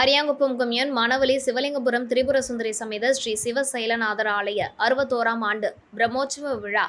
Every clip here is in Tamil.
அரியாங்குப்பம் கொம்யூன் மணவலி சிவலிங்கபுரம் திரிபுர சுந்தரி சமேத ஸ்ரீ சிவ சைலநாதர் ஆலய அறுபத்தோராம் ஆண்டு பிரம்மோற்சவ விழா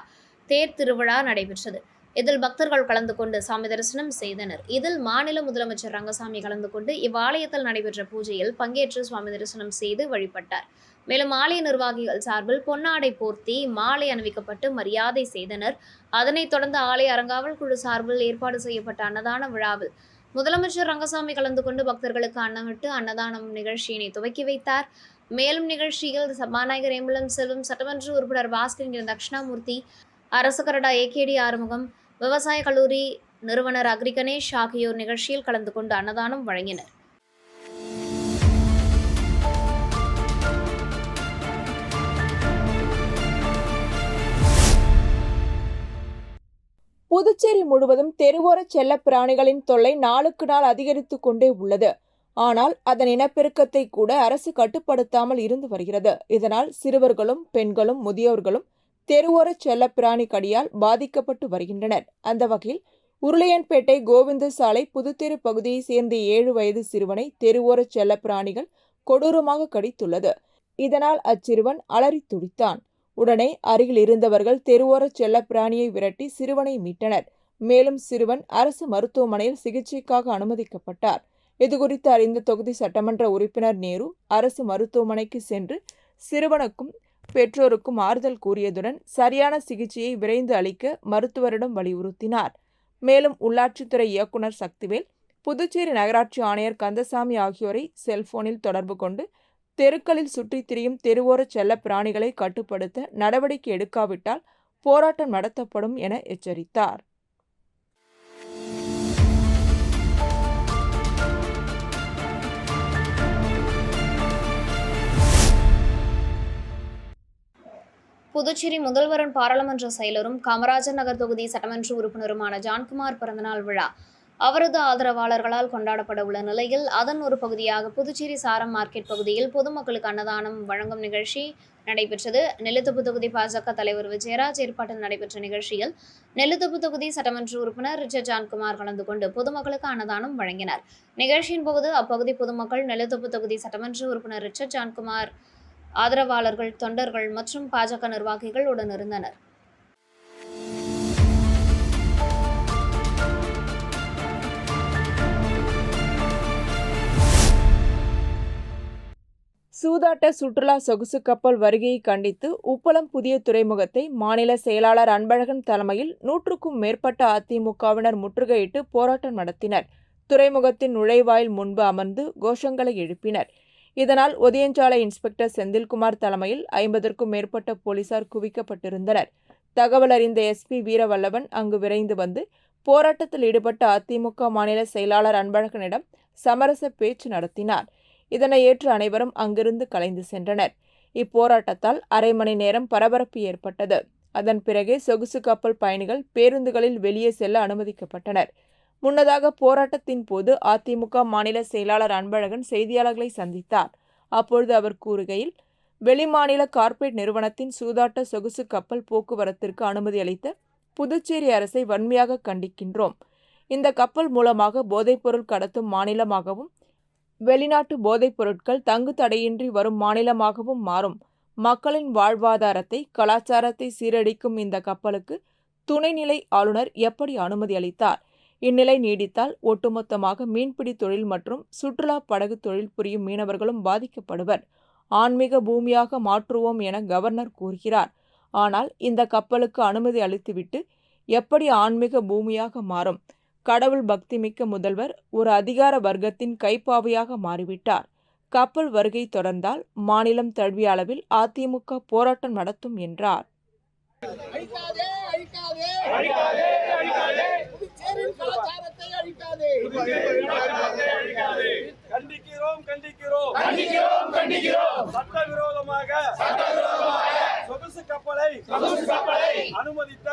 தேர் திருவிழா நடைபெற்றது. இதில் பக்தர்கள் கலந்து கொண்டு சாமி தரிசனம் செய்தனர். இதில் மாநில முதலமைச்சர் ரங்கசாமி கலந்து கொண்டு இவ்வாலயத்தில் நடைபெற்ற பூஜையில் பங்கேற்று சுவாமி தரிசனம் செய்து வழிபட்டார். மேலும் ஆலய நிர்வாகிகள் சார்பில் பொன்னாடை போர்த்தி மாலை அணிவிக்கப்பட்டு மரியாதை செய்தனர். அதனைத் தொடர்ந்து ஆலய அறங்காவல் குழு சார்பில் ஏற்பாடு செய்யப்பட்ட அன்னதான விழாவில் முதலமைச்சர் ரங்கசாமி கலந்து கொண்டு பக்தர்களுக்கு அன்னமிட்டு அன்னதானம் நிகழ்ச்சியினை துவக்கி வைத்தார். மேலும் நிகழ்ச்சியில் சபாநாயகர் ஏம்பலம் செல்வம் சட்டமன்ற உறுப்பினர் பாஸ்கர் என்கிற தட்சிணாமூர்த்தி அரசு கரடா ஏகேடி ஆறுமுகம் விவசாய கல்லூரி நிறுவனர் அக்ரி கணேஷ் ஆகியோர் நிகழ்ச்சியில் கலந்து கொண்டு அன்னதானம் வழங்கினர். புதுச்சேரி முழுவதும் தெருவோர செல்ல பிராணிகளின் தொல்லை நாளுக்கு நாள் அதிகரித்து கொண்டே உள்ளது. ஆனால் அதன் இனப்பெருக்கத்தை கூட அரசு கட்டுப்படுத்தாமல் இருந்து வருகிறது. இதனால் சிறுவர்களும் பெண்களும் முதியோர்களும் தெருவோர செல்ல பிராணி கடியால் பாதிக்கப்பட்டு வருகின்றனர். அந்த வகையில் உருளையன்பேட்டை கோவிந்த சாலை புதுத்தெரு பகுதியைச் சேர்ந்த ஏழு வயது சிறுவனை தெருவோர செல்ல பிராணிகள் கொடூரமாக கடித்துள்ளது. இதனால் அச்சிறுவன் அலறி துடித்தான். உடனே அருகில் இருந்தவர்கள் தெருவோர செல்ல பிராணியை விரட்டி சிறுவனை மீட்டனர். மேலும் சிறுவன் அரசு மருத்துவமனையில் சிகிச்சைக்காக அனுமதிக்கப்பட்டார். இதுகுறித்து அறிந்த தொகுதி சட்டமன்ற உறுப்பினர் நேரு அரசு மருத்துவமனைக்கு சென்று சிறுவனுக்கும் பெற்றோருக்கும் ஆறுதல் கூறியதுடன் சரியான சிகிச்சையை விரைந்து அளிக்க மருத்துவரிடம் வலியுறுத்தினார். மேலும் உள்ளாட்சித்துறை இயக்குனர் சக்திவேல் புதுச்சேரி நகராட்சி ஆணையர் கந்தசாமி ஆகியோரை செல்போனில் தொடர்பு கொண்டு தெருக்களில் சுற்றித் திரியும் தெருவோர செல்ல பிராணிகளை கட்டுப்படுத்த நடவடிக்கை எடுக்காவிட்டால் போராட்டம் நடத்தப்படும் என எச்சரித்தார். புதுச்சேரி முதல்வரின் பாராளுமன்ற செயலரும் காமராஜர் நகர் தொகுதி சட்டமன்ற உறுப்பினருமான ஜான்குமார் பிறந்தநாள் விழா அவரது ஆதரவாளர்களால் கொண்டாடப்பட உள்ள நிலையில் அதன் ஒரு பகுதியாக புதுச்சேரி சாரம் மார்க்கெட் பகுதியில் பொதுமக்களுக்கு அன்னதானம் வழங்கும் நிகழ்ச்சி நடைபெற்றது. நெல்லுத்தப்பு தொகுதி பாஜக தலைவர் விஜயராஜ் ஏற்பாட்டில் நடைபெற்ற நிகழ்ச்சியில் நெல்லுத்தப்பு தொகுதி சட்டமன்ற உறுப்பினர் ரிச்சர்ட் ஜான்குமார் கலந்து கொண்டு பொதுமக்களுக்கு அன்னதானம் வழங்கினார். நிகழ்ச்சியின் போது அப்பகுதி பொதுமக்கள் நெல்லுத்தப்பு தொகுதி சட்டமன்ற உறுப்பினர் ரிச்சர்ட் ஜான்குமார் ஆதரவாளர்கள் தொண்டர்கள் மற்றும் பாஜக நிர்வாகிகள் உடனிருந்தனர் சூதாட்ட சுற்றுலா சொகுசு கப்பல் வருகையை கண்டித்து உப்பளம் புதிய துறைமுகத்தை மாநில செயலாளர் அன்பழகன் தலைமையில் நூற்றுக்கும் மேற்பட்ட அதிமுகவினர் முற்றுகையிட்டு போராட்டம் நடத்தினர். துறைமுகத்தின் நுழைவாயில் முன்பு அமர்ந்து கோஷங்களை எழுப்பினர். இதனால் ஒதியஞ்சாலை இன்ஸ்பெக்டர் செந்தில்குமார் தலைமையில் ஐம்பதற்கும் மேற்பட்ட போலீசார் குவிக்கப்பட்டிருந்தனர். தகவல் அறிந்த எஸ்பி வீரவல்லவன் அங்கு விரைந்து வந்து போராட்டத்தில் ஈடுபட்ட அதிமுக மாநில செயலாளர் அன்பழகனிடம் சமரச பேச்சு நடத்தினார். இதனை ஏற்று அனைவரும் அங்கிருந்து கலைந்து சென்றனர். இப்போராட்டத்தால் அரை மணி நேரம் பரபரப்பு ஏற்பட்டது. அதன் பிறகே சொகுசு கப்பல் பயணிகள் பேருந்துகளில் வெளியே செல்ல அனுமதிக்கப்பட்டனர். முன்னதாக போராட்டத்தின் போது அதிமுக மாநில செயலாளர் அன்பழகன் செய்தியாளர்களை சந்தித்தார். அப்பொழுது அவர் கூறுகையில் வெளிமாநில கார்ப்பரேட் நிறுவனத்தின் சூதாட்ட சொகுசு கப்பல் போக்குவரத்திற்கு அனுமதி அளித்த புதுச்சேரி அரசை வன்மையாக கண்டிக்கின்றோம். இந்த கப்பல் மூலமாக போதைப்பொருள் கடத்தும் மாநிலமாகவும் வெளிநாட்டு போதைப் பொருட்கள் தங்கு தடையின்றி வரும் மாநிலமாகவும் மாறும். மக்களின் வாழ்வாதாரத்தை கலாச்சாரத்தை சீரழிக்கும் இந்த கப்பலுக்கு துணைநிலை ஆளுநர் எப்படி அனுமதி அளித்தார்? இந்நிலை நீடித்தால் ஒட்டுமொத்தமாக மீன்பிடி தொழில் மற்றும் சுற்றுலா படகு தொழில் புரியும் மீனவர்களும் பாதிக்கப்படுவர். ஆன்மீக பூமியாக மாற்றுவோம் என கவர்னர் கூறுகிறார். ஆனால் இந்த கப்பலுக்கு அனுமதி அளித்துவிட்டு எப்படி ஆன்மீக பூமியாக மாறும்? கடவுள் பக்திமிக்க முதல்வர் ஒரு அதிகார வர்க்கத்தின் கைப்பாவையாக மாறிவிட்டார். கப்பல் வருகை தொடர்ந்தால் மாநிலம் தழுவிய அளவில் அதிமுக போராட்டம் நடத்தும் என்றார். அழிக்காதே கண்டிக்கிறோம் கண்டிக்கிறோம். கண்டிக்கிறோம் கண்டிக்கிறோம். சட்டவிரோதமாக சட்டவிரோதமாக சொகுசு கப்பலை கப்பலை அனுமதித்த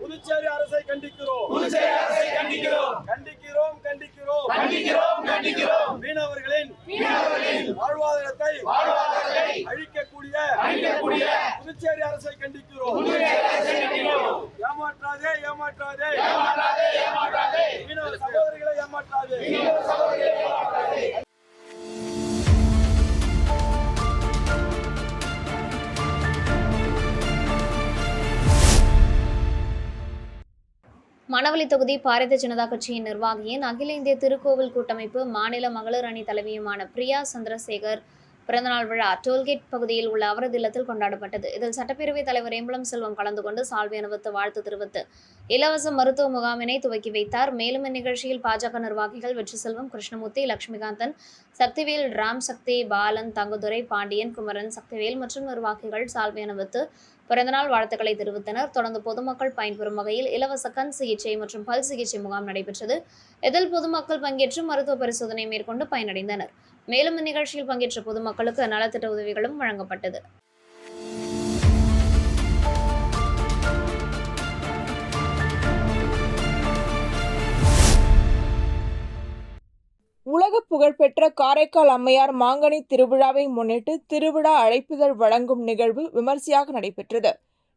புதுச்சேரி அரசை கண்டிக்கிறோம். கண்டிக்கிறோம். கண்டிக்கிறோம் மீனவர்களின் வாழ்வாதாரத்தை அழிக்கக்கூடிய புதுச்சேரி அரசை கண்டிக்கிறோம். ஏமாற்றாதே ஏமாற்றாதே. மீனவ சகோதரிகளை ஏமாற்றாதே. மணவெளி தொகுதி பாரதிய ஜனதா கட்சியின் நிர்வாகியின் அகில இந்திய திருக்கோவில் கூட்டமைப்பு மாநில மகளிர் அணி தலைவியுமான பிரியா சந்திரசேகர் பிறந்தநாள் விழா டோல்கேட் பகுதியில் உள்ள அவரது இல்லத்தில் கொண்டாடப்பட்டது. இதில் சட்டப்பேரவைத் தலைவர் ஏம்பலம் செல்வம் கலந்து கொண்டு சால்வை அணிவித்து வாழ்த்து தெரிவித்து இலவச மருத்துவ முகாமினை துவக்கி வைத்தார். மேலும் இந்நிகழ்ச்சியில் பாஜக நிர்வாகிகள் வெற்றி செல்வம் கிருஷ்ணமூர்த்தி லட்சுமிகாந்தன் சக்திவேல் ராம் சக்தி பாலன் தங்குதுரை பாண்டியன் குமரன் சக்திவேல் மற்றும் நிர்வாகிகள் சால்வை அணிவித்து பிறந்தநாள் வாழ்த்துக்களை தெரிவித்தனர். தொடர்ந்து பொதுமக்கள் பயன்பெறும் வகையில் இலவச கண் சிகிச்சை மற்றும் பல் சிகிச்சை முகாம் நடைபெற்றது. இதில் பொதுமக்கள் பங்கேற்று மருத்துவ பரிசோதனை மேற்கொண்டு பயனடைந்தனர். மேலும் இந்நிகழ்ச்சியில் பங்கேற்ற பொதுமக்களுக்கு நலத்திட்ட உதவிகளும் வழங்கப்பட்டது. உலக புகழ்பெற்ற காரைக்கால் அம்மையார் மாங்கனி திருவிழாவை முன்னிட்டு திருவிழா அழைப்பிதழ் வழங்கும் நிகழ்வு விமர்சையாக நடைபெற்றது.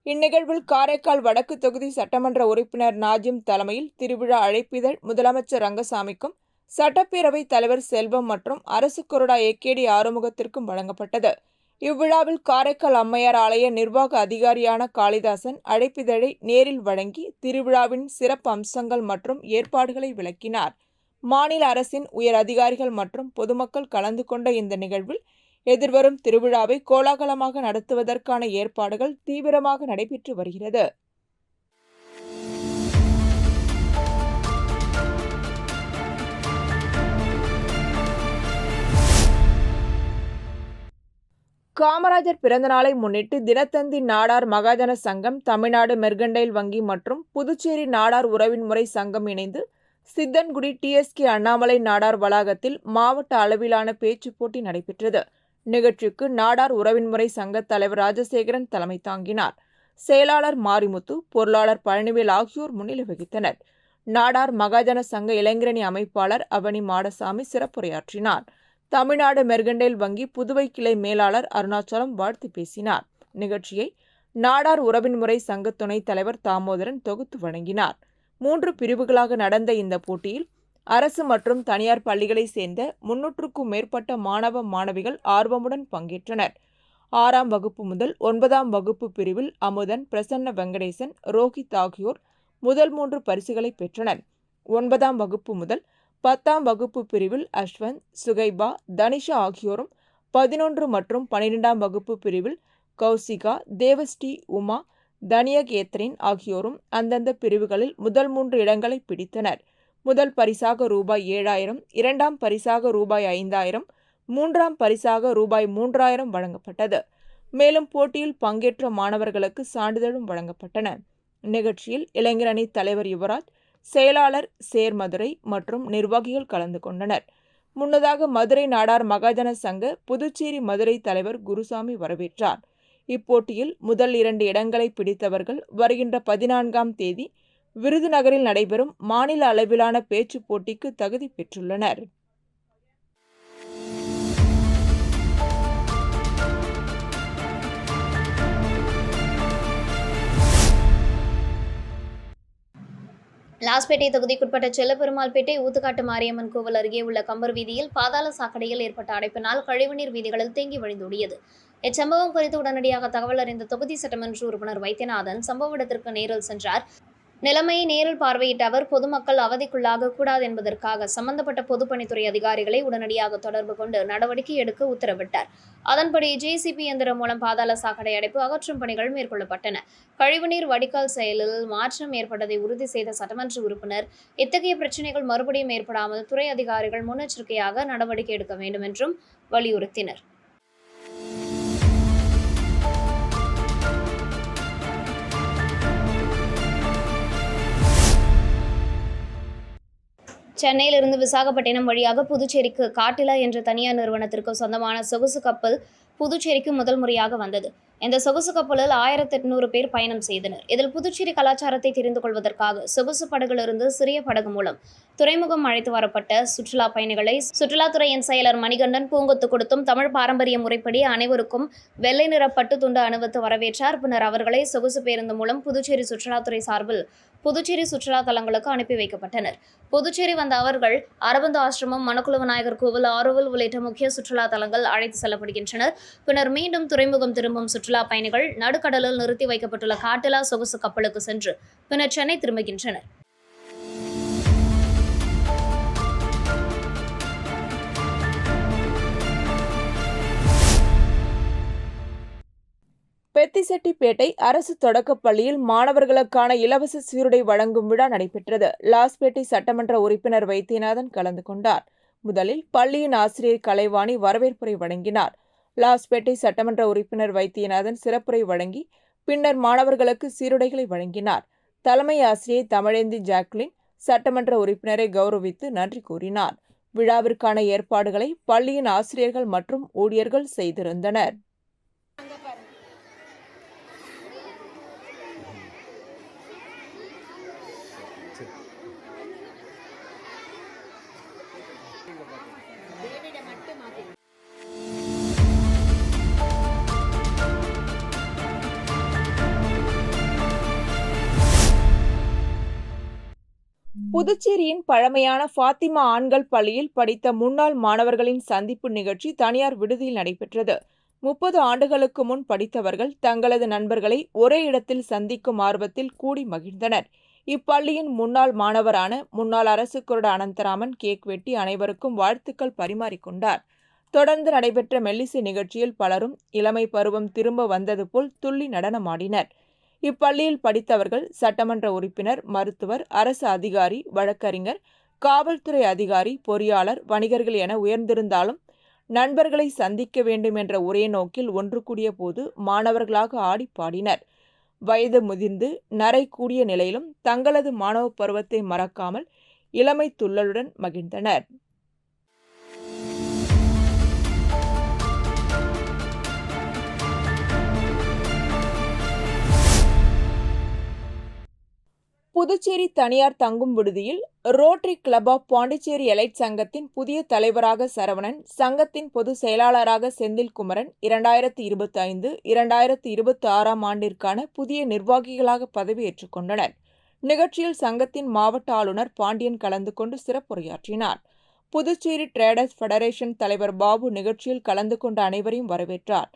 இந்நிகழ்வில் காரைக்கால் வடக்கு தொகுதி சட்டமன்ற உறுப்பினர் நாஜிம் தலைமையில் திருவிழா அழைப்பிதழ் முதலமைச்சர் ரங்கசாமிக்கும் சட்டப்பேரவை தலைவர் செல்வம் மற்றும் அரசு கொறடா ஏகேடி ஆறுமுகத்திற்கும் வழங்கப்பட்டது. இவ்விழாவில் காரைக்கால் அம்மையார் ஆலய நிர்வாக அதிகாரியான காளிதாசன் அழைப்பிதழை நேரில் வழங்கி திருவிழாவின் சிறப்பு அம்சங்கள் மற்றும் ஏற்பாடுகளை விளக்கினார். மாநில அரசின் உயர் அதிகாரிகள் மற்றும் பொதுமக்கள் கலந்து கொண்ட இந்த நிகழ்வில் எதிர்வரும் திருவிழாவை கோலாகலமாக நடத்துவதற்கான ஏற்பாடுகள் தீவிரமாக நடைபெற்று வருகிறது. காமராஜர் பிறந்தநாளை முன்னிட்டு தினத்தந்தி நாடார் மகாஜன சங்கம் தமிழ்நாடு மெர்கண்டைல் வங்கி மற்றும் புதுச்சேரி நாடார் உறவின் முறை சங்கம் இணைந்து சித்தன்குடி டிஎஸ்கே அண்ணாமலை நாடார் வளாகத்தில் மாவட்ட அளவிலான பேச்சுப் போட்டி நடைபெற்றது. நிகழ்ச்சிக்கு நாடார் உறவின்முறை சங்க தலைவர் ராஜசேகரன் தலைமை தாங்கினார். செயலாளர் மாரிமுத்து பொருளாளர் பழனிவேல் ஆகியோர் முன்னிலை வகித்தனர். நாடார் மகாஜன சங்க இளைஞரணி அமைப்பாளர் அவனி மாடசாமி சிறப்புரையாற்றினார். தமிழ்நாடு மெர்கண்டைல் வங்கி புதுவை கிளை மேலாளர் அருணாச்சலம் வாழ்த்து பேசினார். நிகழ்ச்சியை நாடார் உறவின்முறை சங்க துணைத் தலைவர் தாமோதரன் தொகுத்து வழங்கினார் மூன்று பிரிவுகளாக நடந்த இந்த போட்டியில் அரசு மற்றும் தனியார் பள்ளிகளைச் சேர்ந்த முன்னூற்றுக்கும் மேற்பட்ட மாணவ மாணவிகள் ஆர்வமுடன் பங்கேற்றனர். ஆறாம் வகுப்பு முதல் ஒன்பதாம் வகுப்பு பிரிவில் அமுதன் பிரசன்ன வெங்கடேசன் ரோஹித் ஆகியோர் முதல் மூன்று பரிசுகளை பெற்றனர். ஒன்பதாம் வகுப்பு முதல் பத்தாம் வகுப்பு பிரிவில் அஸ்வந்த் சுகைபா தனிஷா ஆகியோரும் பதினொன்று மற்றும் பனிரெண்டாம் வகுப்பு பிரிவில் கௌசிகா தேவஸ்ரீ உமா தனியா கேத்ரின் ஆகியோரும் அந்தந்த பிரிவுகளில் முதல் மூன்று இடங்களை பிடித்தனர். முதல் பரிசாக ரூபாய் ஏழாயிரம் இரண்டாம் பரிசாக ரூபாய் ஐந்தாயிரம் மூன்றாம் பரிசாக ரூபாய் மூன்றாயிரம் வழங்கப்பட்டது. மேலும் போட்டியில் பங்கேற்ற மாணவர்களுக்கு சான்றிதழும் வழங்கப்பட்டன. நிகழ்ச்சியில் இளைஞரணி தலைவர் யுவராஜ் செயலாளர் சேர்மதுரை மற்றும் நிர்வாகிகள் கலந்து கொண்டனர். முன்னதாக மதுரை நாடார் மகாஜன சங்க புதுச்சேரி மதுரை தலைவர் குருசாமி வரவேற்றார். இப்போட்டியில் முதல் இரண்டு இடங்களை பிடித்தவர்கள் வருகின்ற பதினான்காம் தேதி விருதுநகரில் நடைபெறும் மாநில அளவிலான பேச்சுப் போட்டிக்கு தகுதி பெற்றுள்ளனர். லாஸ்பேட்டை தொகுதிக்குட்பட்ட செல்லப்பெருமாள்பேட்டை ஊத்துக்காட்டு மாரியம்மன் கோவில் அருகே உள்ள கம்பர் வீதியில் பாதாள சாக்கடையில் ஏற்பட்ட அடைப்பினால் கழிவுநீர் வீதிகளில் தேங்கி வழிந்தோடியது. இச்சம்பவம் குறித்து உடனடியாக தகவல் அறிந்த தொகுதி சட்டமன்ற உறுப்பினர் வைத்தியநாதன் சம்பவ இடத்திற்கு நேரில் சென்றார். நிலைமையை நேரில் பார்வையிட்ட அவர் பொதுமக்கள் அவதிக்குள்ளாக கூடாது என்பதற்காக சம்பந்தப்பட்ட பொதுப்பணித்துறை அதிகாரிகளை உடனடியாக தொடர்பு கொண்டு நடவடிக்கை எடுக்க உத்தரவிட்டார். அதன்படி ஜேசிபி இயந்திரம் மூலம் பாதாள சாக்கடை அடைப்பு அகற்றும் பணிகள் மேற்கொள்ளப்பட்டன. கழிவுநீர் வடிகால் செயலில் மாற்றம் ஏற்பட்டதை உறுதி செய்த சட்டமன்ற உறுப்பினர் இத்தகைய பிரச்சினைகள் மறுபடியும் ஏற்படாமல் துறை அதிகாரிகள் முன்னெச்சரிக்கையாக நடவடிக்கை எடுக்க வேண்டும் என்றும் வலியுறுத்தினர். சென்னையிலிருந்து விசாகப்பட்டினம் வழியாக புதுச்சேரிக்கு காட்டிலா என்ற தனியார் நிறுவனத்திற்கு சொந்தமான சொகுசு கப்பல் புதுச்சேரிக்கு முதல் முறையாக வந்தது. இந்த சொகுசு கப்பலில் ஆயிரத்தி எட்நூறு பேர் பயணம் செய்தனர். இதில் புதுச்சேரி கலாச்சாரத்தை தெரிந்து கொள்வதற்காக சொகுசு படகிலிருந்து சிறிய படகு மூலம் துறைமுகம் அழைத்து வரப்பட்ட சுற்றுலா பயணிகளை சுற்றுலாத்துறையின் செயலர் மணிகண்டன் பூங்கொத்து கொடுத்தும் தமிழ் பாரம்பரிய முறைப்படி அனைவருக்கும் வெள்ளை நிற பட்டு துண்டு அணிவித்து வரவேற்றார். பின்னர் அவர்களை சொகுசு பேருந்து மூலம் புதுச்சேரி சுற்றுலாத்துறை சார்பில் புதுச்சேரி சுற்றுலா தலங்களுக்கு அனுப்பி வைக்கப்பட்டனர். புதுச்சேரி வந்த அவர்கள் அரபந்து ஆசிரமம் மணக்குள விநாயகர் கோவில் ஆரோவில் உள்ளிட்ட முக்கிய சுற்றுலா தலங்கள் அழைத்து செல்லப்படுகின்றனர். பின்னர் மீண்டும் துறைமுகம் திரும்பும் சுற்றுலா பயணிகள் நடுக்கடலில் நிறுத்தி வைக்கப்பட்டுள்ள காட்டிலா சொகுசு கப்பலுக்கு சென்று பின்னர் சென்னை திரும்புகின்றனர். பெத்திசெட்டிப்பேட்டை அரசு தொடக்கப் பள்ளியில் மாணவர்களுக்கான இலவச சீருடை வழங்கும் விழா நடைபெற்றது. லாஸ்பேட்டை சட்டமன்ற உறுப்பினர் வைத்தியநாதன் கலந்து கொண்டார். முதலில் பள்ளியின் ஆசிரியர் கலைவாணி வரவேற்புரை வழங்கினார். லாஸ்பேட்டை சட்டமன்ற உறுப்பினர் வைத்தியநாதன் சிறப்புரை வழங்கி பின்னர் மாணவர்களுக்கு சீருடைகளை வழங்கினார். தலைமை ஆசிரியை தமிழேந்தி ஜாக்லின் சட்டமன்ற உறுப்பினரை கௌரவித்து நன்றி கூறினார். விழாவிற்கான ஏற்பாடுகளை பள்ளியின் ஆசிரியர்கள் மற்றும் ஊழியர்கள் செய்திருந்தனர். புதுச்சேரியின் பழமையான ஃபாத்திமா ஆண்கள் பள்ளியில் படித்த முன்னாள் மாணவர்களின் சந்திப்பு நிகழ்ச்சி தனியார் விடுதியில் நடைபெற்றது. முப்பது ஆண்டுகளுக்கு முன் படித்தவர்கள் தங்களது நண்பர்களை ஒரே இடத்தில் சந்திக்கும் ஆர்வத்தில் கூடி மகிழ்ந்தனர். இப்பள்ளியின் முன்னாள் மாணவரான முன்னாள் அரசு குருட அனந்தராமன் கேக் வெட்டி அனைவருக்கும் வாழ்த்துக்கள் பரிமாறிக்கொண்டார் தொடர்ந்து நடைபெற்ற மெல்லிசை நிகழ்ச்சியில் பலரும் இளமை பருவம் திரும்ப வந்தது போல் துள்ளி நடனமாடினர். இப்பள்ளியில் படித்தவர்கள் சட்டமன்ற உறுப்பினர் மருத்துவர் அரசு அதிகாரி வழக்கறிஞர் காவல்துறை அதிகாரி பொறியாளர் வணிகர்கள் என உயர்ந்திருந்தாலும் நண்பர்களை சந்திக்க வேண்டும் என்ற ஒரே நோக்கில் ஒன்று கூடிய போது மாணவர்களாக ஆடி பாடினர். வயது முதிர்ந்து நரை கூடிய நிலையிலும் தங்களது மாணவ பருவத்தை மறக்காமல் இளமை துள்ளலுடன் மகிழ்ந்தனர். புதுச்சேரி தனியார் தங்கும் விடுதியில் rotary club of Pondicherry elite சங்கத்தின் புதிய தலைவராக சரவணன் சங்கத்தின் பொது செயலாளராக செந்தில்குமரன் இரண்டாயிரத்தி இருபத்தி ஐந்து இரண்டாயிரத்தி இருபத்தி ஆறாம் ஆண்டிற்கான புதிய நிர்வாகிகளாக பதவியேற்றுக் கொண்டனர். நிகழ்ச்சியில் சங்கத்தின் மாவட்ட ஆளுநர் பாண்டியன் கலந்து கொண்டு சிறப்புரையாற்றினார். புதுச்சேரி டிரேடர்ஸ் ஃபெடரேஷன் தலைவர் பாபு நிகழ்ச்சியில் கலந்து கொண்ட அனைவரையும் வரவேற்றார்.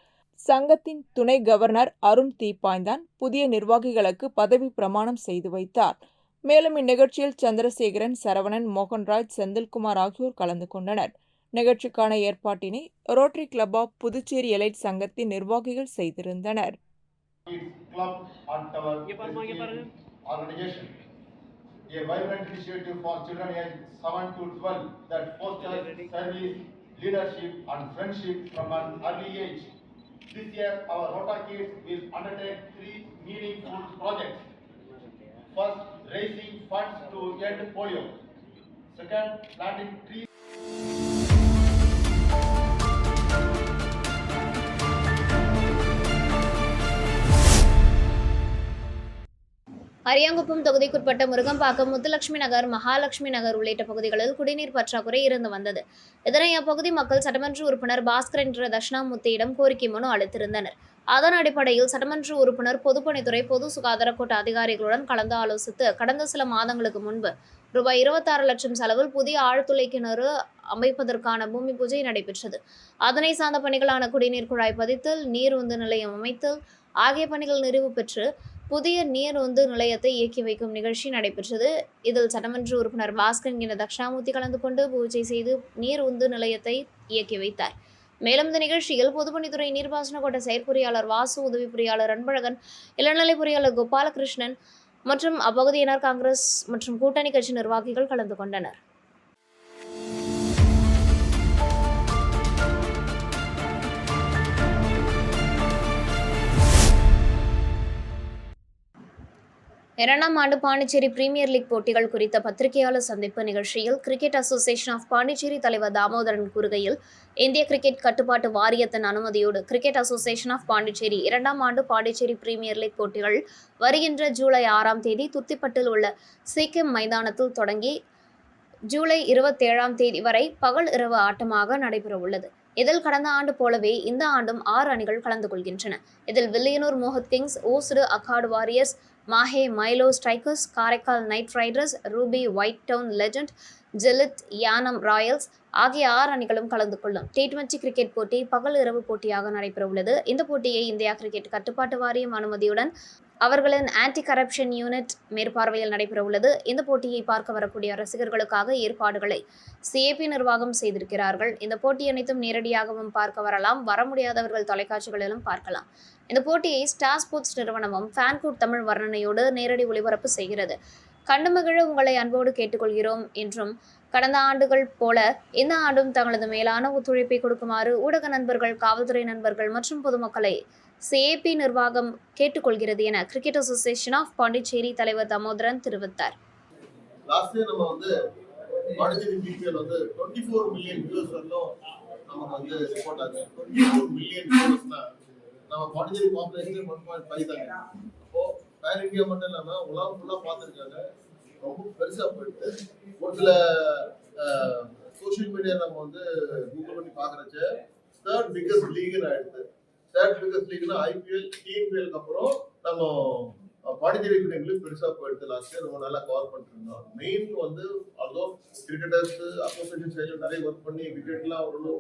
சங்கத்தின் துணை கவர்னர் அருண் தீப்பாய்ந்தான் புதிய நிர்வாகிகளுக்கு பதவி பிரமாணம் செய்து வைத்தார். மேலும் இந்நிகழ்ச்சியில் சந்திரசேகரன் சரவணன் மோகன்ராஜ் செந்தில்குமார் ஆகியோர் கலந்து கொண்டனர். நிகழ்ச்சிக்கான ஏற்பாட்டினை rotary club of Puducherry elite சங்கத்தின் நிர்வாகிகள் செய்திருந்தனர். A vibrant initiative for children aged 7 to 12 that fosters service, leadership and friendship from an early age. This year, our Rota Kids will undertake three meaningful projects. First, raising funds to end polio. Second, planting trees. Ariyankuppam தொகுதிக்குட்பட்ட முருகம்பாக்கம் முத்துலட்சுமி நகர் மகாலட்சுமி நகர் உள்ளிட்ட பகுதிகளில் குடிநீர் பற்றாக்குறை இருந்து வந்தது. இதனை அப்பகுதி மக்கள் சட்டமன்ற உறுப்பினர் பாஸ்கர் என்ற தட்சிணாமூர்த்தியிடம் கோரிக்கை மனு அளித்திருந்தனர். அதன் அடிப்படையில் சட்டமன்ற உறுப்பினர் பொதுப்பணித்துறை பொது சுகாதார கூட்ட அதிகாரிகளுடன் கலந்து ஆலோசித்து கடந்த சில மாதங்களுக்கு முன்பு ரூபாய் இருபத்தாறு லட்சம் செலவில் புதிய ஆழ்துளை கிணறு அமைப்பதற்கான பூமி பூஜை நடைபெற்றது. அதனை சார்ந்த பணிகளான குடிநீர் குழாய் பதித்தல் நீர் உந்து நிலையம் அமைத்தல் ஆகிய பணிகள் நிறைவு பெற்று புதிய நீர் நிலையத்தை இயக்கி வைக்கும் நிகழ்ச்சி நடைபெற்றது. இதில் சட்டமன்ற உறுப்பினர் பாஸ்கர் என தக்ஷாமூர்த்தி கலந்து கொண்டு பூஜை செய்து நீர் உந்து நிலையத்தை இயக்கி வைத்தார். மேலும் இந்த நிகழ்ச்சியில் பொதுப்பணித்துறை நீர்ப்பாசன கோட்ட செயற்பொறியாளர் வாசு உதவி பொறியாளர் அன்பழகன் இளநிலை பொறியாளர் கோபாலகிருஷ்ணன் மற்றும் அப்பகுதியினர் காங்கிரஸ் மற்றும் கூட்டணி கட்சி நிர்வாகிகள் கலந்து கொண்டனர். இரண்டாம் ஆண்டு பாண்டிச்சேரி பிரீமியர் லீக் போட்டிகள் குறித்த பத்திரிகையாளர் சந்திப்பு நிகழ்ச்சியில் கிரிக்கெட் அசோசியேஷன் ஆஃப் பாண்டிச்சேரி தலைவர் தாமோதரன் கூறுகையில் இந்திய கிரிக்கெட் கட்டுப்பாட்டு வாரியத்தின் அனுமதியோடு கிரிக்கெட் அசோசியேஷன் ஆஃப் பாண்டிச்சேரி இரண்டாம் ஆண்டு பாண்டிச்சேரி பிரீமியர் லீக் போட்டிகள் வருகின்ற ஜூலை ஆறாம் தேதி துத்திப்பட்டில் உள்ள சிக்கிம் மைதானத்தில் தொடங்கி ஜூலை இருபத்தேழாம் தேதி வரை பகல் இரவு ஆட்டமாக நடைபெறவுள்ளது இதில் கடந்த ஆண்டு போலவே இந்த ஆண்டும் ஆறு அணிகள் கலந்து கொள்கின்றன. இதில் வில்லியனூர் மோஹத் கிங்ஸ் ஓசுடு அக்காடு warriors Mahe Milo strikers Karaikal knight riders Ruby white town legend ஜெலித் Yanam royals ஆகிய ஆறு அணிகளும் கலந்து கொள்ளும். டி டுவெண்டி கிரிக்கெட் போட்டி பகல் இரவு போட்டியாக நடைபெறவுள்ளது. இந்த போட்டியை இந்தியா கிரிக்கெட் கட்டுப்பாட்டு வாரியம் அனுமதியுடன் அவர்களின் ஆன்டி கரப்ஷன் யூனிட் மேற்பார்வையில் நடைபெறவுள்ளது. இந்த போட்டியை பார்க்க வரக்கூடிய ரசிகர்களுக்காக ஏற்பாடுகளை சிஏபி நிர்வாகம் செய்திருக்கிறார்கள். இந்த போட்டி அனைத்தும் நேரடியாகவும் பார்க்க வரலாம். வர முடியாதவர்கள் தொலைக்காட்சிகளிலும் பார்க்கலாம். இந்த போட்டியை ஸ்டார் ஸ்போர்ட்ஸ் நிறுவனமும் ஃபேன்கூட் தமிழ் வர்ணனையோடு நேரடி ஒளிபரப்பு செய்கிறது. கண்டுமகிழ உங்களை அன்போடு கேட்டுக்கொள்கிறோம் என்றும் கடந்த ஆண்டுகள் போல இந்த ஆண்டும் தங்களது மேலான ஒத்துழைப்பை கொடுக்குமாறு ஊடக நண்பர்கள் காவல்துறை நண்பர்கள் மற்றும் பொதுமக்களை சிஏபி நிர்வாகம் கேட்டுக்கொள்கிறது என கிரிக்கெட் அசோசியேஷன் ஆஃப் பாண்டிச்சேரி தலைவர் தாமோதரன் தெரிவித்தார். நம்ம பாண்டிச்சேரி நம்ம Pondicherry population one point five தாங்க பேன் இந்தியா மட்டும் இல்லாம உலகம் ஃபுல்லா பார்த்துருக்காங்க. ரொம்ப பெருசா போயிட்டு. ஒரு சில சோஷியல் மீடியா நம்ம வந்து கூகுள் பண்ணி பாக்குறச்ச தேர்ட் பிக்கஸ்ட் லீக்னு ஆயிடுது. தேர்ட் பிக்கஸ்ட் லீக்னா ஐபிஎல் டிபிஎல்க்கு அப்புறம் நம்ம பாண்டிச்சேரி கிரிக்கெட்லையும் பெருசா போயிடுது லாஸ்ட் இயர் ரொம்ப நல்லா கவர் பண்ணிருந்தோம் மெயின் வந்து அதோ கிரிக்கெட்டர்ஸ் அசோசியேஷன் சைடில் நிறைய ஒர்க் பண்ணி விக்கெட்லாம் அவ்வளோ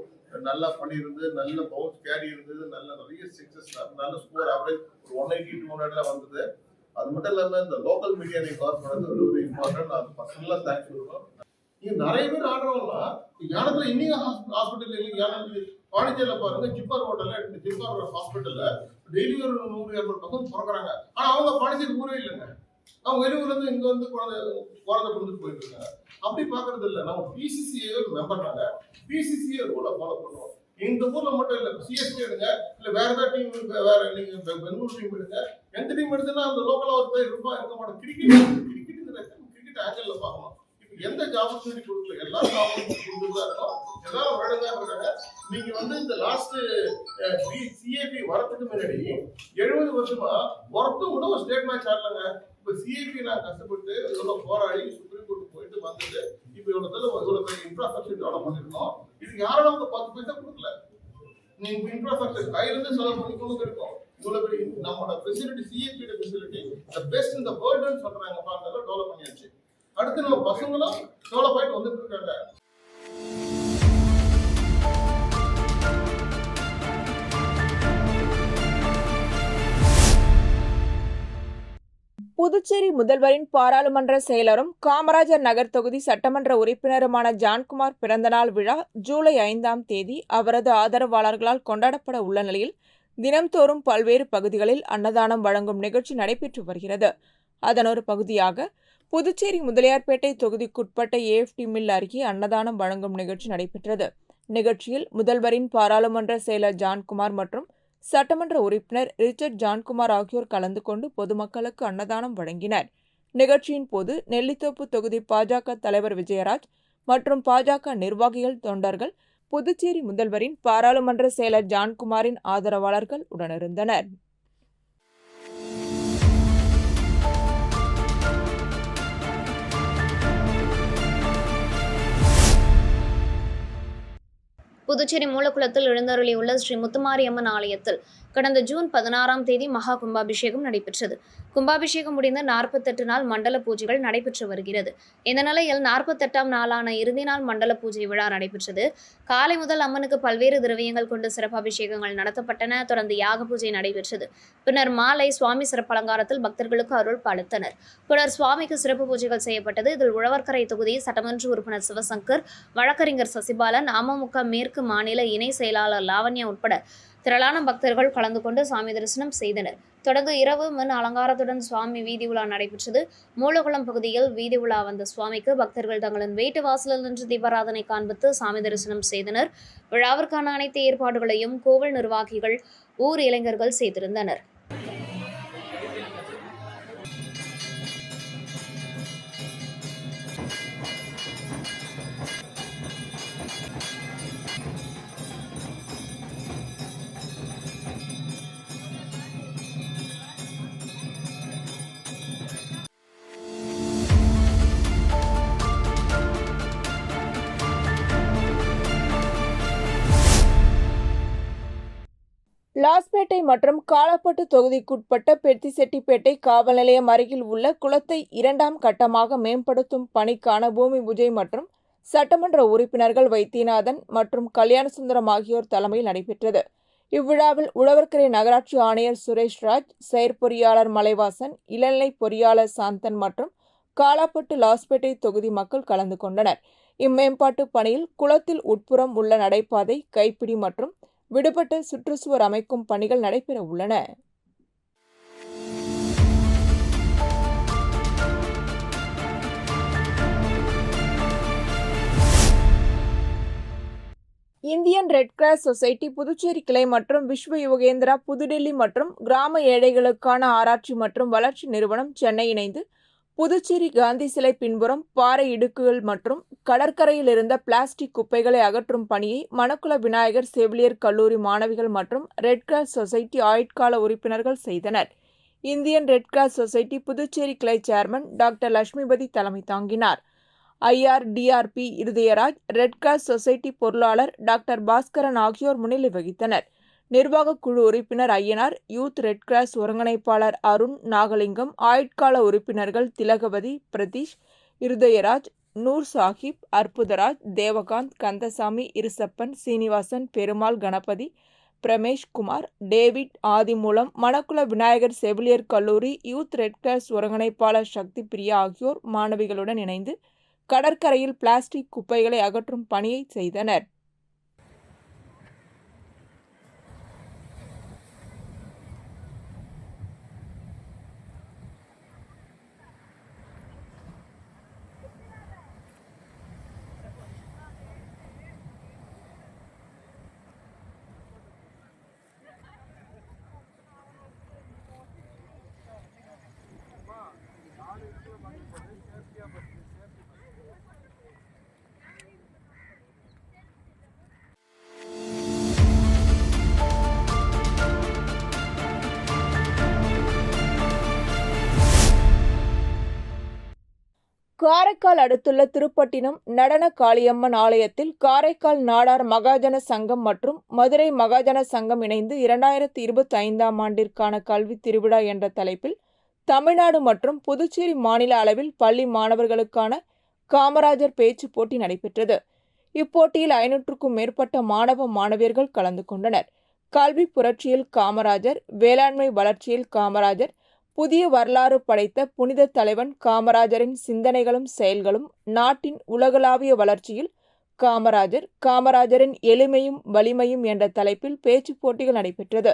நல்லா பண்ணியிருந்து நல்ல பவுன்ஸ் கேரி இருந்தது நல்ல நிறைய சிக்ஸஸ் நல்ல ஸ்கோர் ஆவரேஜ் ஒரு ஒன் எயிட்டி டூ ஹண்ட்ரட்ல வந்தது. அது மட்டும் இல்லாம இந்த லோக்கல் மீடியா நீ கவர் பண்ணது ஒரு ஒரு இம்பார்ட்டன்ட் அது பர்சனலா தேங்க்ஸ் சொல்றோம் நீங்க நிறைய பேர் ஆடுறவங்களாம் யானத்துல இன்னைக்கு ஹாஸ்பிட்டல் இல்லை யானத்துல பாண்டிச்சேரியில பாருங்க ஜிப்பார் ஹோட்டல்ல ஜிப்பார் ஹாஸ்பிட்டல்ல டெய்லி ஒரு நூறு இரநூறு பக்கம் பிறக்கிறாங்க. ஆனா அவங்க பாண்டிச்சேரி ஊரே இல்லைங்க. அவங்க வெளியூர்ல இருந்து இங்க வந்து குழந்தை குழந்தை பிறந்து போயிட்டு இருக்காங்க. அப்படி பாக்குறது இல்ல. நம்ம பிசிசிஏ மெம்பர் நாங்க. பிசிசிஏ ரூலை ஃபாலோ பண்ணுவோம். இந்த ஊர்ல மட்டும் இல்ல சிஎஸ்கே எடுங்க இல்ல வேற ஏதாவது டீம் வேற நீங்க பெ- பெங்களூர் டீம் எடுங்க. எந்த டீம் எடுத்துன்னா அந்த லோக்கலா ஒரு பேர் ரொம்ப இருக்க மாட்டோம் கிரிக்கெட் கிரிக்கெட் கிரிக்கெட் ஆங்கிள் பார்க்கணும். இப்போ எந்த ஆப்பர்ச்சுனிட்டி கொடுக்கல? எல்லா ஆப்பர்ச்சுனிட்டி கொடுத்துட்டு தான் இருக்கோம். எல்லாரும் வேணுங்க இருக்காங்க நீங்க வந்து இந்த லாஸ்ட் சிஏபி வரத்துக்கு முன்னாடி எழுபது வருஷமா ஒருத்தம் கூட ஒரு ஸ்டேட் மேட்ச் ஆடலங்க. இப்போ சிஏபி நான் கஷ்டப்பட்டு இவ்வளோ போராடி சுப்ரீம் கோர்ட் போயிட்டு வந்தது. இப்போ இவ்வளோ தடவை இவ்வளவு பெரிய இன்ஃப்ராஸ்ட்ரக்சர் டெவலப் பண்ணிருக்கோம். இதுக்கு யாரும் நமக்கு பத்து பைசா கொடுக்கல. நீங்க இன்ஃப்ராஸ்ட்ரக்சர் கையிலிருந்து செலவு பண்ணி கொடுத்துருக்கோம். இருக்கோம் நம்மளோட facility CAP facility the best இந்த வேர்ல்டுன்னு சொல்றாங்க பார்த்தா டெவலப் பண்ணியாச்சு. அடுத்து நம்ம பசங்களும் டெவலப் ஆயிட்டு வந்துட்டு இருக்காங்க. புதுச்சேரி முதல்வரின் பாராளுமன்ற செயலரும் காமராஜர் நகர் தொகுதி சட்டமன்ற உறுப்பினருமான ஜான்குமார் பிறந்தநாள் விழா ஜூலை ஐந்தாம் தேதி அவரது ஆதரவாளர்களால் கொண்டாடப்பட உள்ள நிலையில் தினம்தோறும் பல்வேறு பகுதிகளில் அன்னதானம் வழங்கும் நிகழ்ச்சி நடைபெற்று வருகிறது. அதன் ஒரு பகுதியாக புதுச்சேரி முதலியார்பேட்டை தொகுதிக்குட்பட்ட ஏஎஃப்டி மில் அருகே அன்னதானம் வழங்கும் நிகழ்ச்சி நடைபெற்றது. நிகழ்ச்சியில் முதல்வரின் பாராளுமன்ற செயலர் ஜான்குமார் மற்றும் சட்டமன்ற உறுப்பினர் ரிச்சர்ட் ஜான்குமார் ஆகியோர் கலந்து கொண்டு பொதுமக்களுக்கு அன்னதானம் வழங்கினர். நிகழ்ச்சியின் போது நெல்லித்தோப்பு தொகுதி பாஜக தலைவர் விஜயராஜ் மற்றும் பாஜக நிர்வாகிகள் தொண்டர்கள் புதுச்சேரி முதல்வரின் பாராளுமன்ற செயலர் ஜான்குமாரின் ஆதரவாளர்கள் உடனிருந்தனர். புதுச்சேரி மூலக்குளத்தில் எழுந்தருளியுள்ள ஸ்ரீ முத்துமாரியம்மன் ஆலயத்தில் கடந்த ஜூன் பதினாறாம் தேதி மகா கும்பாபிஷேகம் நடைபெற்றது. கும்பாபிஷேகம் முடிந்த நாற்பத்தெட்டு நாள் மண்டல பூஜைகள் நடைபெற்று வருகிறது. இந்த நிலையில் நாற்பத்தெட்டாம் நாளான இறுதி நாள் மண்டல பூஜை விழா நடைபெற்றது. காலை முதல் அம்மனுக்கு பல்வேறு திரவியங்கள் கொண்டு சிறப்பு அபிஷேகங்கள் நடத்தப்பட்டன. தொடர்ந்து யாக பூஜை நடைபெற்றது. பின்னர் மாலை சுவாமி சிறப்பு அலங்காரத்தில் பக்தர்களுக்கு அருள் பாலித்தனர். பின்னர் சுவாமிக்கு சிறப்பு பூஜைகள் செய்யப்பட்டது. இதில் உழவர்கரை தொகுதி சட்டமன்ற உறுப்பினர் சிவசங்கர் வழக்கறிஞர் சசிபாலன் அமமுக மேற்கு மாநில இணை செயலாளர் லாவண்யா உட்பட திரளான பக்தர்கள் கலந்து கொண்டு சாமி தரிசனம் செய்தனர். தொடர்ந்து இரவு மின் அலங்காரத்துடன் சுவாமி வீதி உலா நடைபெற்றது. மூலகுளம் பகுதியில் வீதி உலா வந்த சுவாமிக்கு பக்தர்கள் தங்களின் வீட்டு வாசலில் நின்று தீபாராதனை காண்பித்து சாமி தரிசனம் செய்தனர். விழாவிற்கான அனைத்து ஏற்பாடுகளையும் கோவில் நிர்வாகிகள் ஊர் இளைஞர்கள் செய்திருந்தனர். லாஸ்பேட்டை மற்றும் காலப்பட்டு தொகுதிக்குட்பட்ட பெத்திசெட்டிப்பேட்டை காவல் நிலையம் அருகில் உள்ள குளத்தை இரண்டாம் கட்டமாக மேம்படுத்தும் பணிக்கான பூமி பூஜை மற்றும் சட்டமன்ற உறுப்பினர்கள் வைத்தியநாதன் மற்றும் கல்யாணசுந்தரம் ஆகியோர் தலைமையில் நடைபெற்றது. இவ்விழாவில் உழவர்கரை நகராட்சி ஆணையர் சுரேஷ் ராஜ் செயற்பொறியாளர் மலைவாசன் இளநிலை பொறியாளர் சாந்தன் மற்றும் காலாப்பட்டு லாஸ்பேட்டை தொகுதி மக்கள் கலந்து கொண்டனர். இம்மேம்பாட்டு பணியில் குளத்தில் உட்புறம் உள்ள நடைபாதை கைப்பிடி மற்றும் விடுபட்ட சுற்றுச்சுவர் அமைக்கும் பணிகள் நடைபெற உள்ளன. Indian red cross society Puducherry கிளை மற்றும் விஸ்வ யோகேந்திரா புதுடெல்லி மற்றும் கிராம ஏழைகளுக்கான ஆராய்ச்சி மற்றும் வளர்ச்சி நிறுவனம் சென்னை இணைந்து புதுச்சேரி காந்தி சிலை பின்புறம் பாறை இடுக்குகள் மற்றும் கடற்கரையில் இருந்த பிளாஸ்டிக் குப்பைகளை அகற்றும் பணியை மணக்குள விநாயகர் செவிலியர் கல்லூரி மாணவிகள் மற்றும் ரெட் கிராஸ் சொசைட்டி ஆயுட்கால உறுப்பினர்கள் செய்தனர். Indian red cross society Puducherry கிளை சேர்மன் டாக்டர் லட்சுமிபதி தலைமை தாங்கினார். IRDRP Irudayaraj red cross society பொருளாளர் டாக்டர் பாஸ்கரன் ஆகியோர் முன்னிலை வகித்தனர். நிர்வாக குழு உறுப்பினர் ஐயனார் யூத் ரெட் கிராஸ் ஒருங்கிணைப்பாளர் அருண் நாகலிங்கம் ஆயுட்கால உறுப்பினர்கள் திலகவதி பிரதீஷ் இருதயராஜ் நூர் சாஹிப் அற்புதராஜ் தேவகாந்த் கந்தசாமி இருசப்பன் சீனிவாசன் பெருமாள் கணபதி பிரமேஷ் குமார் டேவிட் ஆதிமூலம் மணக்குள விநாயகர் செவிலியர் கல்லூரி யூத் ரெட் கிராஸ் ஒருங்கிணைப்பாளர் சக்தி பிரியா ஆகியோர் மாணவிகளுடன் இணைந்து கடற்கரையில் பிளாஸ்டிக் குப்பைகளை அகற்றும் பணியை செய்தனர். காரைக்கால் அடுத்துள்ள திருப்பட்டினம் நடன காளியம்மன் ஆலயத்தில் காரைக்கால் நாடார் மகாஜன சங்கம் மற்றும் மதுரை மகாஜன சங்கம் இணைந்து இரண்டாயிரத்தி இருபத்தி ஐந்தாம் ஆண்டிற்கான கல்வி திருவிழா என்ற தலைப்பில் தமிழ்நாடு மற்றும் புதுச்சேரி மாநில அளவில் பள்ளி மாணவர்களுக்கான காமராஜர் பேச்சு போட்டி நடைபெற்றது. இப்போட்டியில் ஐநூற்றுக்கும் மேற்பட்ட மாணவ மாணவியர்கள் கலந்து கொண்டனர். கல்வி புரட்சியில் காமராஜர் வேளாண்மை வளர்ச்சியில் காமராஜர் புதிய வரலாறு படைத்த புனித தலைவன் காமராஜரின் சிந்தனைகளும் செயல்களும் நாட்டின் உலகளாவிய வளர்ச்சியில் காமராஜர் காமராஜரின் எளிமையும் வலிமையும் என்ற தலைப்பில் பேச்சு போட்டிகள் நடைபெற்றது.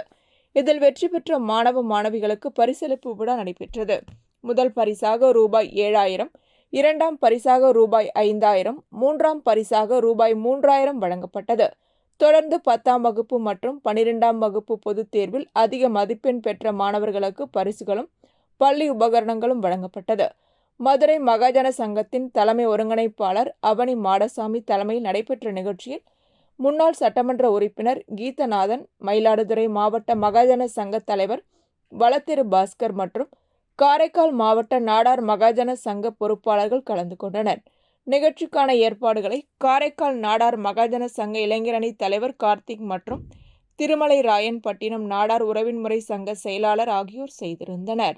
இதில் வெற்றி பெற்ற மாணவ மாணவிகளுக்கு பரிசளிப்பு விழா நடைபெற்றது. முதல் பரிசாக ரூபாய் ஏழாயிரம் இரண்டாம் பரிசாக ரூபாய் ஐந்தாயிரம் மூன்றாம் பரிசாக ரூபாய் மூன்றாயிரம் வழங்கப்பட்டது. தொடர்ந்து பத்தாம் வகுப்பு மற்றும் பனிரெண்டாம் வகுப்பு பொதுத் தேர்வில் அதிக மதிப்பெண் பெற்ற மாணவர்களுக்கு பரிசுகளும் பள்ளி உபகரணங்களும் வழங்கப்பட்டது. மதுரை மகாஜன சங்கத்தின் தலைமை ஒருங்கிணைப்பாளர் அவனி மாடசாமி தலைமையில் நடைபெற்ற நிகழ்ச்சியில் முன்னாள் சட்டமன்ற உறுப்பினர் கீதநாதன் மயிலாடுதுறை மாவட்ட மகாஜன சங்க தலைவர் வளத்திரு பாஸ்கர் மற்றும் காரைக்கால் மாவட்ட நாடார் மகாஜன சங்க பொறுப்பாளர்கள் கலந்து கொண்டனர். நிகழ்ச்சிக்கான ஏற்பாடுகளை காரைக்கால் நாடார் மகாஜன சங்க இளைஞரணி தலைவர் கார்த்திக் மற்றும் திருமலை ராயன்பட்டினம் நாடார் உறவின்முறை சங்க செயலாளர் ஆகியோர் செய்திருந்தனர்.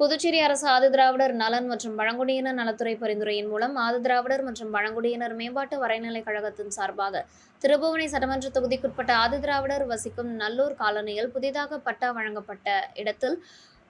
புதுச்சேரி அரசு ஆதிதிராவிடர் நலன் மற்றும் பழங்குடியினர் நலத்துறை பரிந்துரையின் மூலம் ஆதிதிராவிடர் மற்றும் பழங்குடியினர் மேம்பாட்டு வரைநிலை கழகத்தின் சார்பாக திருபுவனை சட்டமன்ற தொகுதிக்குட்பட்ட ஆதிதிராவிடர் வசிக்கும் நல்லூர் காலனியில் புதிதாக பட்டா வழங்கப்பட்ட இடத்தில்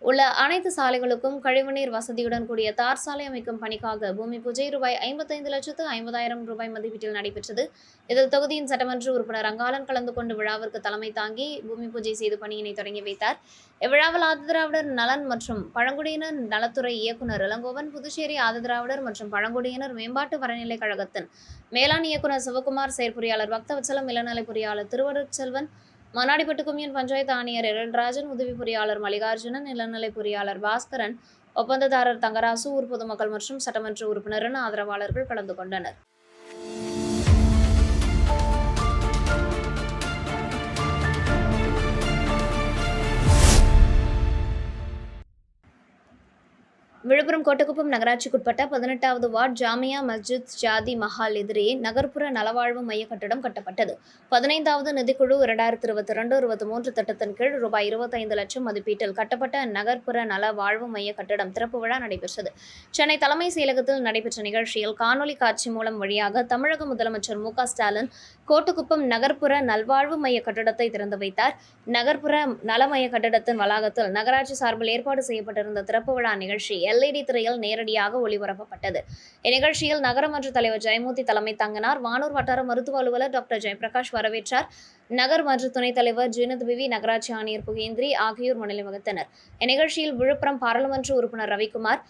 உள்ள அனைத்து சாலைகளுக்கும் கழிவுநீர் வசதியுடன் கூடிய தார் சாலை அமைக்கும் பணிக்காக பூமி பூஜை ரூபாய் ஐம்பத்தைந்து லட்சத்து ஐம்பதாயிரம் ரூபாய் மதிப்பீட்டில் நடைபெற்றது. இதில் தொகுதியின் சட்டமன்ற உறுப்பினர் அங்காளன் கலந்து கொண்டு விழாவிற்கு தலைமை தாங்கி பூமி பூஜை செய்து பணியினை தொடங்கி வைத்தார். இவ்விழாவில் ஆதிதிராவிடர் நலன் மற்றும் பழங்குடியினர் நலத்துறை இயக்குனர் இளங்கோவன் புதுச்சேரி ஆதிதிராவிடர் மற்றும் பழங்குடியினர் மேம்பாட்டு வரநிலை கழகத்தின் மேலாண் இயக்குநர் சிவகுமார் செயற்பொறியாளர் பக்தவச்சலம் இளநிலை பொறியாளர் திருவருட்செல்வன் மண்ணாடிப்பட்டு கொம்யூன் பஞ்சாயத்து ஆணையர் எழில்ராஜன் உதவி பொறியாளர் மல்லிகார்ஜுனன் இளநிலை பொறியாளர் பாஸ்கரன் ஒப்பந்ததாரர் தங்கராசு ஊர் பொதுமக்கள் மற்றும் சட்டமன்ற உறுப்பினரின் ஆதரவாளர்கள் கலந்து கொண்டனர். விழுப்புரம் கோட்டக்குப்பம் நகராட்சிக்குட்பட்ட பதினெட்டாவது வார்டு ஜாமியா மஸ்ஜித் ஜாதி மஹால் எதிரே நகர்ப்புற நலவாழ்வு மைய கட்டடம் கட்டப்பட்டது. பதினைந்தாவது நிதிக்குழு இரண்டாயிரத்தி இருபத்தி ரெண்டு இருபத்தி மூன்று திட்டத்தின் கீழ் ரூபாய் இருபத்தைந்து லட்சம் மதிப்பீட்டில் கட்டப்பட்ட நகர்ப்புற நல வாழ்வு மைய கட்டடம் திறப்பு விழா நடைபெற்றது. சென்னை தலைமை செயலகத்தில் நடைபெற்ற நிகழ்ச்சியில் காணொலி காட்சி மூலம் வழியாக தமிழக முதலமைச்சர் மு ஸ்டாலின் கோட்டுக்குப்பம் நகர்ப்புற நல்வாழ்வு மைய கட்டடத்தை திறந்து வைத்தார். நகர்ப்புற நல மைய கட்டடத்தின் வளாகத்தில் நகராட்சி சார்பில் ஏற்பாடு செய்யப்பட்டிருந்த திறப்பு விழா நிகழ்ச்சி எல்இடி திரையில் நேரடியாக ஒளிபரப்பப்பட்டது. இந்நிகழ்ச்சியில் நகரமன்ற தலைவர் ஜெயமூர்த்தி தலைமை தங்கினார். வானூர் வட்டார மருத்துவ அலுவலர் டாக்டர் ஜெயபிரகாஷ் வரவேற்றார். நகர்மன்ற துணைத் தலைவர் ஜீனத் பிவி நகராட்சி ஆணையர் புகேந்திரி ஆகியோர் முன்னிலை வகுத்தனர். இந்நிகழ்ச்சியில் விழுப்புரம் பாராளுமன்ற உறுப்பினர் ரவிக்குமார்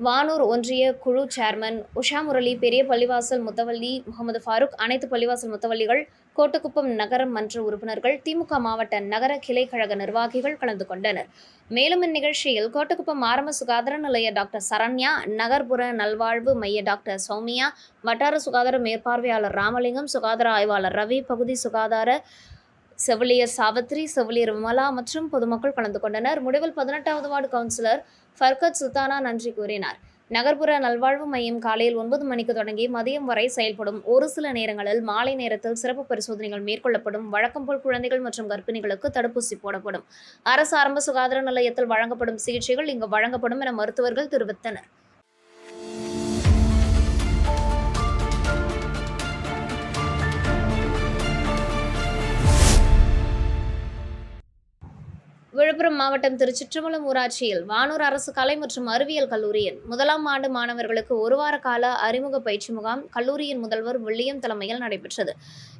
வானூர் ஒன்றிய குழு சேர்மன் உஷா முரளி பெரிய பள்ளிவாசல் முத்தவள்ளி முகமது ஃபாரூக் அனைத்து பள்ளிவாசல் முத்தவள்ளிகள் கோட்டுக்குப்பம் நகரம் மன்ற உறுப்பினர்கள் திமுக மாவட்ட நகர கிளை கழக நிர்வாகிகள் கலந்து கொண்டனர். மேலும் இந்நிகழ்ச்சியில் கோட்டுக்குப்பம் ஆரம்ப சுகாதார நிலைய டாக்டர் சரண்யா நகர்ப்புற நல்வாழ்வு மைய டாக்டர் சௌமியா வட்டார சுகாதார மேற்பார்வையாளர் ராமலிங்கம் சுகாதார ஆய்வாளர் ரவி பகுதி சுகாதார செவிலியர் சாவித்ரி செவிலியர் விமலா மற்றும் பொதுமக்கள் கலந்து கொண்டனர். முடிவில் பதினெட்டாவது வார்டு கவுன்சிலர் ஃபர்கத் சுல்தானா நன்றி கூறினார். நகர்ப்புற நல்வாழ்வு மையம் காலையில் ஒன்பது மணிக்கு தொடங்கி மதியம் வரை செயல்படும் ஒரு சில நேரங்களில் மாலை நேரத்தில் சிறப்பு பரிசோதனைகள் மேற்கொள்ளப்படும். வழக்கம் போல் குழந்தைகள் மற்றும் கர்ப்பிணிகளுக்கு தடுப்பூசி போடப்படும். அரசு ஆரம்ப சுகாதார நிலையத்தில் வழங்கப்படும் சிகிச்சைகள் இங்கு வழங்கப்படும் என மருத்துவர்கள் தெரிவித்தனர். விழுப்புரம் மாவட்டம் திருச்சிற்றம்பலம் ஊராட்சியில் வானூர் அரசு கலை மற்றும் அறிவியல் கல்லூரியின் முதலாம் ஆண்டு மாணவர்களுக்கு ஒரு வார கால அறிமுக பயிற்சி முகாம் கல்லூரியின் முதல்வர் வில்லியம் தலைமையில் நடைபெற்றது.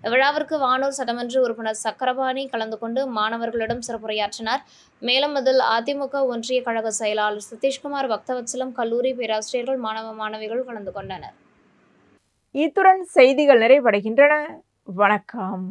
இவ்விழாவிற்கு வானூர் சட்டமன்ற உறுப்பினர் சக்கரபாணி கலந்து கொண்டு மாணவர்களிடம் சிறப்புரையாற்றினார். மேலும் அதில் அதிமுக ஒன்றிய கழக செயலாளர் சதீஷ்குமார் பக்தவத்சலம் கல்லூரி பேராசிரியர்கள் மாணவ மாணவிகள் கலந்து கொண்டனர். இத்துடன் செய்திகள் நிறைவடைகின்றன. வணக்கம்.